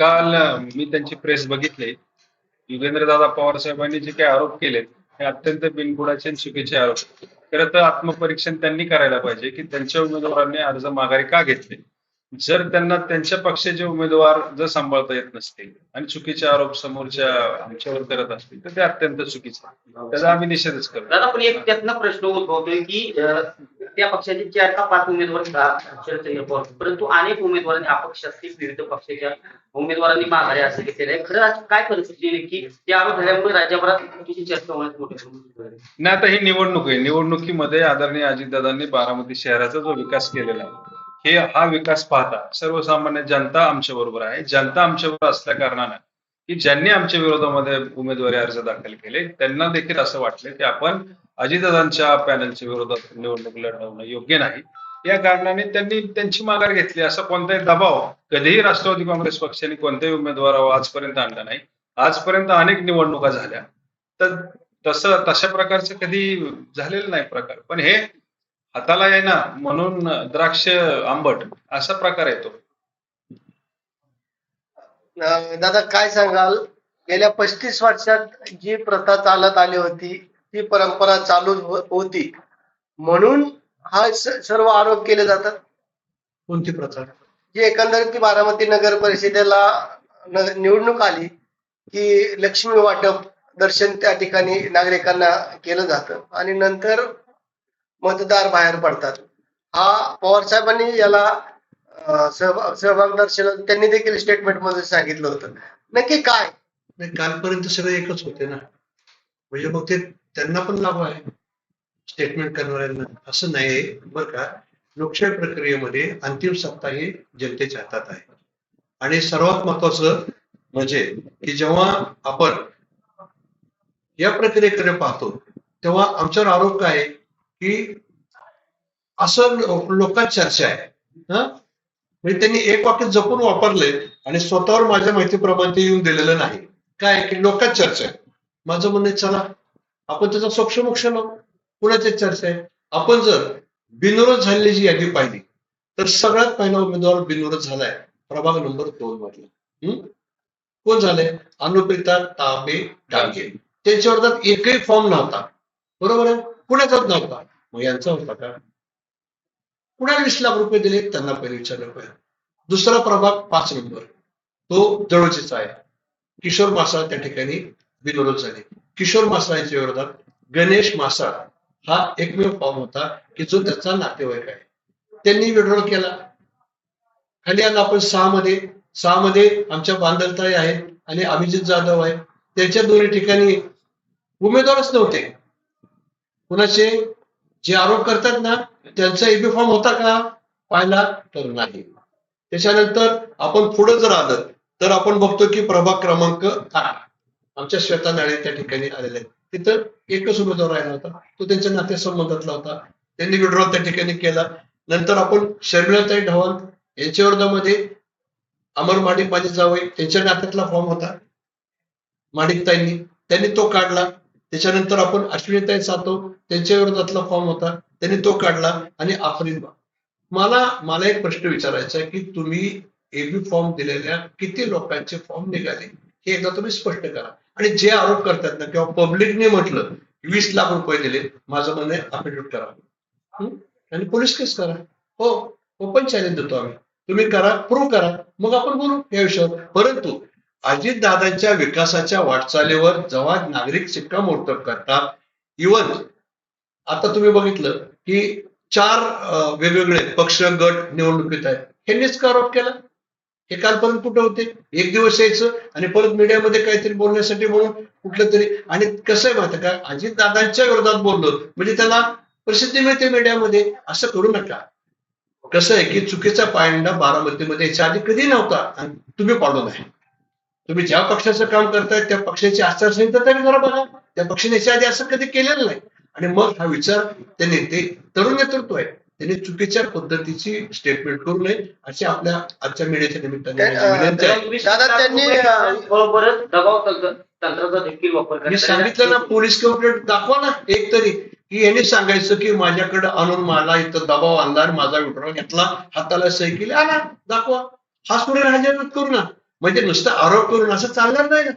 काल मी त्यांची प्रेस बघितली. युगेंद्रदादा पवार साहेबांनी जे काही आरोप केले हे अत्यंत बिनबुडाचे आणि चुकीचे आरोप. खरं तर आत्मपरीक्षण त्यांनी करायला पाहिजे की त्यांच्या उमेदवारांनी अर्ज माघारी का घेतले? जर त्यांना त्यांच्या पक्षाचे उमेदवार जर सांभाळता येत नसतील आणि चुकीचे आरोप समोरच्या आमच्यावर करत असतील तर ते अत्यंत चुकीचे त्याचा आम्ही निषेधच करतो दादा पण एक त्यातनं प्रश्न उद्भवतोय की त्या पक्षाचे चार का पाच उमेदवार शरदचंद्र पवार परंतु अनेक उमेदवारांनी अपक्ष असतील विविध पक्षाच्या उमेदवारांनी माघारी असं घेतलेलं आहे. खरं आज काय परिस्थिती की ते आरोप झाल्यामुळे राज्यभरात चर्चा होण्यास मोठे नाही आता ही निवडणूक आहे. निवडणुकीमध्ये आदरणीय अजितदादांनी बारामती शहराचा जो विकास केलेला आहे हे हा विकास पाहता सर्वसामान्य जनता आमच्या बरोबर आहे. जनता आमच्या बरोबर असल्या कारणानं की ज्यांनी आमच्या विरोधामध्ये उमेदवारी अर्ज दाखल केले त्यांना देखील असं वाटलं की आपण अजितदादांच्या पॅनलच्या विरोधात निवडणूक लढवणं योग्य नाही. या कारणाने त्यांनी त्यांची माघार घेतली. असा कोणताही दबाव कधीही राष्ट्रवादी काँग्रेस पक्षाने कोणत्याही उमेदवारावर आजपर्यंत आणला नाही. आजपर्यंत अनेक निवडणुका झाल्या. तर तसं तशा प्रकारचं कधी झालेलं नाही प्रकार. पण हे हाताला येणार म्हणून द्राक्ष आंबट असा प्रकार येतो. दादा काय सांगाल? गेल्या पस्तीस वर्षात जी प्रथा चालत आली होती ती परंपरा चालू हो- होती. म्हणून हा सर्व आरोप केले जातात? कोणती प्रथा? जी एकंदरीत ती बारामती नगर परिषदेला निवडणूक आली की लक्ष्मी वाटप दर्शन त्या ठिकाणी नागरिकांना केलं जातं आणि नंतर मतदार बाहेर पडतात. हा पवार साहेबांनी याला सहभाग सहभाग त्यांनी देखील स्टेटमेंटमध्ये सांगितलं होतं. नक्की काय? नाही कालपर्यंत सगळे एकच होते ना. म्हणजे मग ते त्यांना पण लाभ आहे. स्टेटमेंट करणाऱ्यांना. असं नाही. बरं का? लोकशाही प्रक्रियेमध्ये अंतिम सत्ता ही जनतेच्या हातात आहे. आणि सर्वात महत्वाचं म्हणजे की जेव्हा आपण या प्रक्रियेकडे पाहतो तेव्हा आमच्यावर आरोप काय आहे की असं लो- लोकांत चर्चा आहे. हा? म्हणजे त्यांनी एक वाक्य जपून वापरले आणि स्वतःवर माझ्या माहितीप्रमाणे ते येऊन दिलेलं नाही. काय? की लोकात चर्चा आहे. माझं म्हणणे आहे, चला आपण त्याचा सोक्षमोक्ष लावू कुणाची चर्चा आहे. आपण जर बिनविरोध झालेली जी यादी पाहिली तर सगळ्यात पहिला उमेदवार बिनविरोध झालाय. प्रभाग नंबर दोन मधला. हम्म? कोण झाले अनुप्रिता ताबे डांगे. त्यांच्या एकही फॉर्म नव्हता. बरोबर आहे? कुणाचाच नव्हता. मग यांचा होता का? कुणाला वीस लाख रुपये दिले त्यांना पहिले विचारलं पाहिजे. दुसरा प्रभाग पाच नंबर. तो जवळचेच आहे. किशोर मासाळ त्या ठिकाणी बिनविरोध झाले. किशोर मासाळ यांच्या विरोधात गणेश मासा हा एकमेव फॉर्म होता की जो त्याचा नातेवाईक आहे. त्यांनी विड्रॉल केला. खाली आला आपण सहा मध्ये सहा मध्ये आमच्या बांधलताई आहेत आणि अभिजित जाधव आहे त्यांच्या दोन्ही ठिकाणी उमेदवारच नव्हते. कुणाचे? जे आरोप करतात ना त्यांचा एबी फॉर्म होता का? पाहिला तर नाही. त्याच्यानंतर आपण पुढे जर आलं तर आपण बघतो की प्रभाग क्रमांक आठ आमच्या श्वेता नाळे त्या ठिकाणी आलेले आहेत. तिथं एकच उमेदवार राहिला होता. तो त्यांच्या नातेसंबंधातला होता. त्यांनी विड्रॉल त्या ठिकाणी केला. नंतर आपण शर्मिलाताई ढवाण यांच्या विरोधामध्ये अमर माडिक माझे जावई त्यांच्या नात्यातला फॉर्म होता. माडिकताईंनी त्यांनी तो काढला. त्याच्यानंतर आपण अश्विनीताई सातव त्यांच्या विरोधातला फॉर्म होता. त्यांनी तो काढला आणि आफरीन मला मला एक प्रश्न विचारायचा आहे की तुम्ही एबी फॉर्म दिलेल्या किती लोकांचे फॉर्म निघाले? हे एकदा तुम्ही स्पष्ट करा. आणि जे आरोप करतात ना किंवा पब्लिकने म्हटलं वीस लाख रुपये दिले माझं म्हणणं अफिडेविट करा. आणि पोलीस केस करा. हो ओपन चॅलेंज देतो आम्ही. तुम्ही करा प्रूव्ह करा. मग आपण बोलू या विषयावर. परंतु अजितदादांच्या विकासाच्या वाटचालीवर जेव्हा नागरिक शिक्कामोर्तब करतात इवन आता तुम्ही बघितलं की चार वेगवेगळे पक्ष गट निवडणुकीत आहेत. ह्यांनीच का आरोप केला. हे कालपर्यंत कुठे होते? एक दिवस यायचं आणि परत मीडियामध्ये काहीतरी बोलण्यासाठी म्हणून कुठलं तरी. आणि कसं आहे माहिती का? अजित दादांच्या विरोधात बोललो. म्हणजे त्याला प्रसिद्धी मिळते मीडियामध्ये. असं करू नका. कसं आहे की चुकीचा पायंडा बारामतीमध्ये याच्या आधी कधी नव्हता आणि तुम्ही पाडू नाही तुम्ही ज्या पक्षाचं काम करताय त्या पक्षाची आचारसंहिता तरी जरा बघा. त्या पक्षाने याच्या आधी असं कधी केलेलं नाही. आणि मग हा विचार ते नेते तरुण नेतृत्व आहे. त्यांनी चुकीच्या पद्धतीची स्टेटमेंट करू नये अशी आपल्या आजच्या मीडियाच्या निमित्ताने त्यांनी, बरोबरच दबाव तंत्राचा देखील वापर मी करतात. सांगितलं ना पोलीस कंप्लेंट दाखवा ना एक तरी. की यांनी सांगायचं की माझ्याकडे आणून मला इथं दबाव आणला आणि माझा विड्रॉ घेतला हाताला सही केली आणा दाखवा. हा स्टुडंट हजर करू ना. म्हणजे नुसतं आरोप करून असं चालणार नाही ना.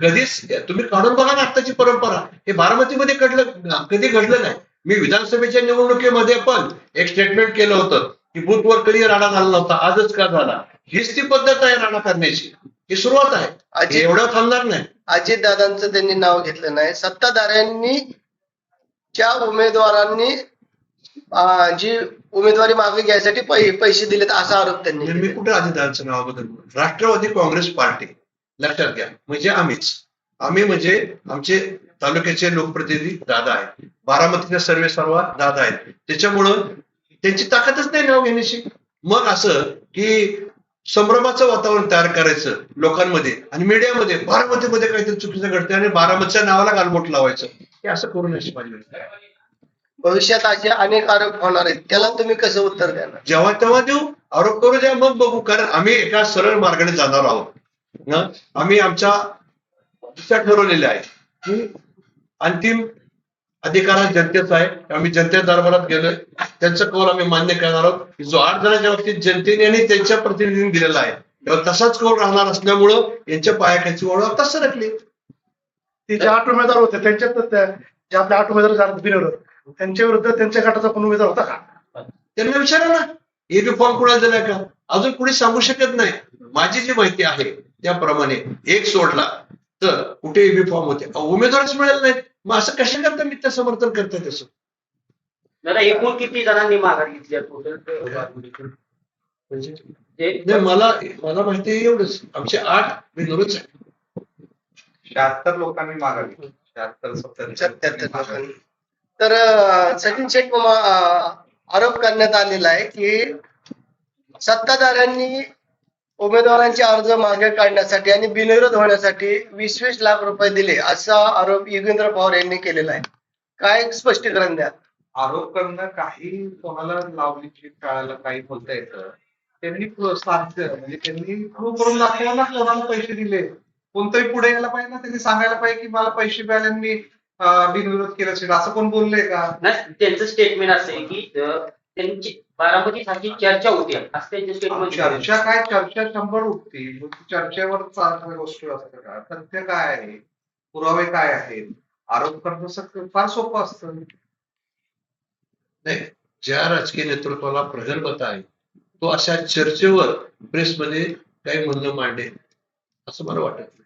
कधीच तुम्ही काढून बघा ना आत्ताची परंपरा. हे बारामतीमध्ये घडलं कधी घडलं नाही. मी विधानसभेच्या निवडणुकीमध्ये पण एक स्टेटमेंट केलं होतं की बूथवर कधी राडा झाला नव्हता. आजच का झाला? हीच ती पद्धत आहे राडा करण्याची. ही सुरुवात आहे. एवढं थांबणार नाही. अजितदादांचं त्यांनी नाव घेतलं नाही. सत्ताधाऱ्यांनी ज्या उमेदवारांनी जी उमेदवारी मागे घ्यायसाठी पैसे दिलेत असा आरोप त्यांनी मी. कुठे अजितदादांचं नावाबद्दल? Rashtravadi Congress party. लक्षात घ्या म्हणजे आम्हीच. आम्ही म्हणजे आमचे तालुक्याचे लोकप्रतिनिधी दादा आहेत. बारामतीचे सर्वे सर्व दादा आहेत. त्याच्यामुळं त्यांची ताकदच नाही नाव घेण्याची. मग असं की संभ्रमाचं वातावरण तयार करायचं लोकांमध्ये आणि मीडियामध्ये बारामतीमध्ये काहीतरी चुकीचं घडतं आणि बारामतीच्या नावाला गालबोट लावायचं. हे असं करू नये पाहिजे. भविष्यात असे अनेक आरोप होणार आहेत. त्याला तुम्ही कसं उत्तर देणार? जेव्हा तेव्हा देऊ आरोप करू द्या मग बघू. कारण आम्ही एका सरळ मार्गाने जाणार आहोत. आम्ही आमच्या दिशा ठरवलेल्या आहे की अंतिम अधिकार हा जनतेचा आहे. आम्ही जनते दरबारात गेलोय. त्यांचं कौल आम्ही मान्य करणार आहोत. की जो आठ जणांच्या बाबतीत जनतेने आणि त्यांच्या प्रतिनिधींनी दिलेला आहे तेव्हा तसाच कौल राहणार असल्यामुळं यांच्या पायाखाची ओळख आता सरकली. ते जे आठ उमेदवार होते त्यांच्यात त्या- जे आपले आठ उमेदवार त्यांच्या विरुद्ध त्यांच्या गटाचा पण उमेदवार होता का? त्यांना विचारा ना. एबी फॉर्म कुणाला दिलाय का? अजून कुणी सांगू शकत नाही. माझी जी माहिती आहे त्याप्रमाणे एक सोडला तर कुठे फॉर्म होते. उमेदवारच मिळाले नाहीत मग असं कशा करता मी त्या समर्थन करताय तसं दादा एकूण किती जणांनी माघार घेतली? म्हणजे नाही, मला मला माहिती एवढंच. आमचे आठ बिनोरच आहे शहात्तर लोकांनी शहात्तर सत्तर सत्याहत्तर लोकांनी. तर सचिन शेख आरोप करण्यात आलेला आहे की सत्ताधाऱ्यांनी उमेदवारांचे अर्ज मागे काढण्यासाठी आणि बिनविरोध होण्यासाठी वीस वीस लाख रुपये दिले असा आरोप योगेंद्र पवार यांनी केलेला आहे. काय स्पष्टीकरण द्या आरोप करणं काही कोणाला लावली कळायला काही बोलता येतं. त्यांनी साध्य म्हणजे त्यांनी प्रूव्ह करून दाखवलं ना कोणाला पैसे दिले. कोणतंही पुढे यायला पाहिजे ना त्यांनी सांगायला पाहिजे की मला पैसे मिळाले मी बिनविरोध केलं असेल. असं कोण बोललंय का? नाही, त्यांचं स्टेटमेंट असं आहे की त्यांची बारामती साठी चर्चा होती. असं त्यांचे स्टेटमेंट चर्चा काय? चर्चा शंभर उठतील मग चर्चेवर चालणाऱ्या गोष्टी असतात का तथ्य काय आहे? पुरावे काय आहेत? आरोप करणं सगळं फार सोपं असतं. नाही ज्या राजकीय नेतृत्वाला प्रगल्भता आहे तो अशा चर्चेवर प्रेसमध्ये काही म्हणणं मांडेल असं मला वाटत. नाही.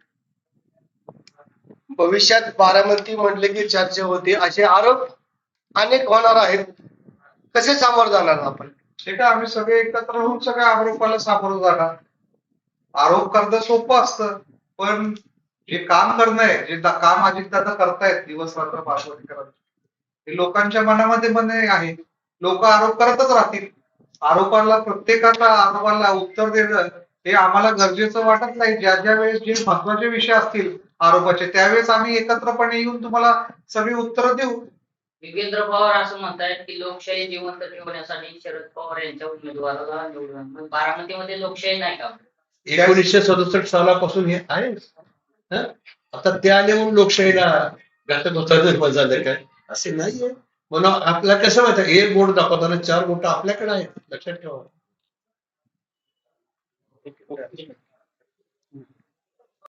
भविष्यात बारामती म्हटले की चर्चा होते. असे आरोप अनेक होणार आहेत. कसे सामोर जाणार आपण? ठीक आम्ही सगळे एकत्र होऊन सगळ्या आरोपाला सामोरं जाणार. आरोप करणं सोपं असतं पण जे काम करणं आहे जे दा- काम अजितदादा करतायत दिवस रात्र पासवर्ड करत हे लोकांच्या मनामध्ये मन आहे. लोक आरोप करतच राहतील. आरोपाला प्रत्येकाचा आरोपाला उत्तर देणं हे आम्हाला गरजेचं वाटत नाही. ज्या ज्या वेळेस जे महत्त्वाचे विषय असतील आरोपाचे त्यावेळेस आम्ही एकत्रपणे येऊन तुम्हाला सगळी उत्तरं देऊ. योगेंद्र पवार असं म्हणतायत की लोकशाही जिवंत ठेवण्यासाठी शरद पवार यांच्या उमेदवाराला निवडून बारामतीमध्ये लोकशाही नाही का? एकोणीसशे सदुसष्ट सालापासून हे आहे. आता ते आले म्हणून लोकशाहीला घातक होता निर्माण झालं काय? असे नाहीये. म्हणून आपल्याला कसं माहिती आहे, एक बोट दाखवताना चार बोट आपल्याकडे आहेत. लक्षात ठेवा.